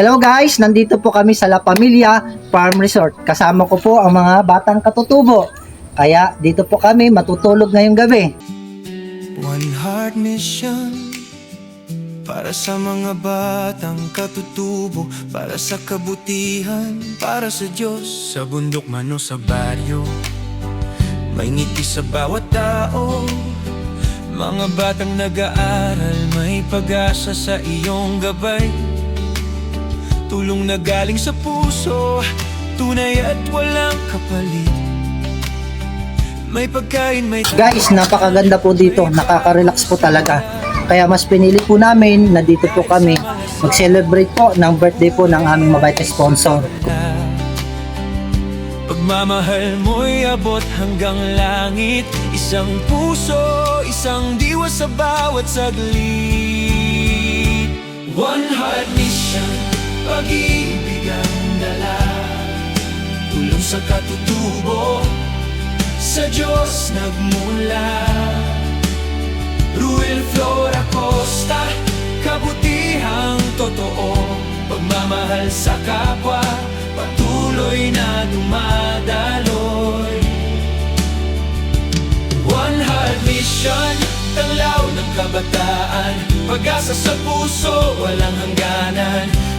Hello guys, nandito po kami sa La Familia Farm Resort. Kasama ko po ang mga batang katutubo. Kaya dito po kami matutulog ngayong gabi. One heart mission Para sa mga batang katutubo Para sa kabutihan Para sa Diyos Sa bundok man o sa baryo May ngiti sa bawat tao Mga batang nag-aaral May pag-asa sa iyong gabay Tulong na galing sa puso Tunay at walang kapalit May pagkain, may Guys, napakaganda po dito. Nakaka-relax po talaga. Kaya mas pinili po namin na dito po kami mag-celebrate po ng birthday po ng aming mabait na sponsor. Pagmamahal mo'y abot hanggang langit Isang puso, isang diwa sa bawat saglit One heart mission, pag-ibig ang dala. Tulong sa katutubo, sa Diyos nagmula. Ruel Flora Costa, kabutihang totoo. Pagmamahal sa kapwa, patuloy na dumadaloy. One Heart Mission, tanglaw ng kabataan. Pag-asa sa puso, walang hangganan